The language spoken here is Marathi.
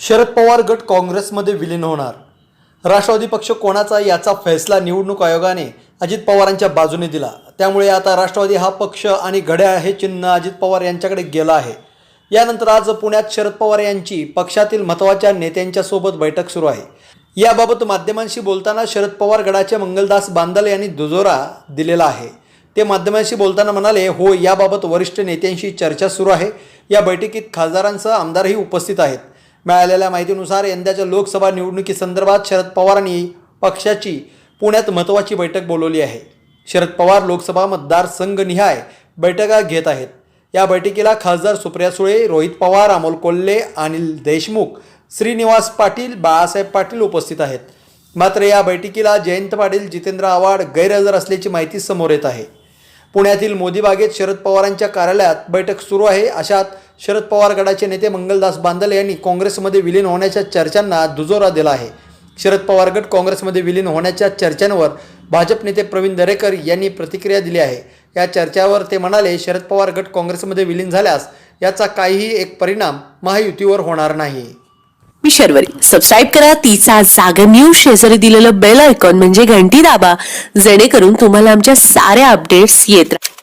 शरद पवार गट काँग्रेसमध्ये विलीन होणार. राष्ट्रवादी पक्ष कोणाचा याचा फैसला निवडणूक आयोगाने अजित पवारांच्या बाजूने दिला. त्यामुळे आता राष्ट्रवादी हा पक्ष आणि घड्याळ हे चिन्ह अजित पवार यांच्याकडे गेलं आहे. यानंतर आज पुण्यात शरद पवार यांची पक्षातील महत्त्वाच्या नेत्यांच्या सोबत बैठक सुरू आहे. याबाबत माध्यमांशी बोलताना शरद पवार गडाचे मंगलदास बांदल यांनी दुजोरा दिलेला आहे. ते माध्यमांशी बोलताना म्हणाले हो याबाबत वरिष्ठ नेत्यांशी चर्चा सुरू आहे. या बैठकीत खासदारांसह आमदारही उपस्थित आहेत. मिळालेल्या माहितीनुसार यंदाच्या लोकसभा निवडणुकीसंदर्भात शरद पवारांनी पक्षाची पुण्यात महत्त्वाची बैठक बोलवली आहे. शरद पवार लोकसभा मतदारसंघनिहाय बैठका घेत आहेत. या बैठकीला खासदार सुप्रिया सुळे रोहित पवार अमोल कोल्हे अनिल देशमुख श्रीनिवास पाटील बाळासाहेब पाटील उपस्थित आहेत. मात्र या बैठकीला जयंत पाटील जितेंद्र आव्हाड गैरहजर असल्याची माहिती समोर येत आहे. पुण्यातील मोदी बागेत शरद पवारांच्या कार्यालयात बैठक सुरू आहे अशात शरद पवार गटाचे नेते मंगलदास बांदल यांनी काँग्रेसमध्ये विलीन होण्याच्या चर्चांना दुजोरा दिला आहे. शरद पवार गट काँग्रेसमध्ये विलीन होण्याच्या चर्चांवर भाजप नेते प्रवीण दरेकर यांनी प्रतिक्रिया दिली आहे. या चर्चावर ते म्हणाले शरद पवार गट काँग्रेसमध्ये विलीन झाल्यास याचा काहीही एक परिणाम महायुतीवर होणार नाही. मी शर्वरी. सबस्क्राईब करा. तिचा जागर न्यूज शेजारी दिलेलं बेल आयकॉन म्हणजे घंटी दाबा. जेणेकरून तुम्हाला आमच्या साऱ्या अपडेट्स येत राहतील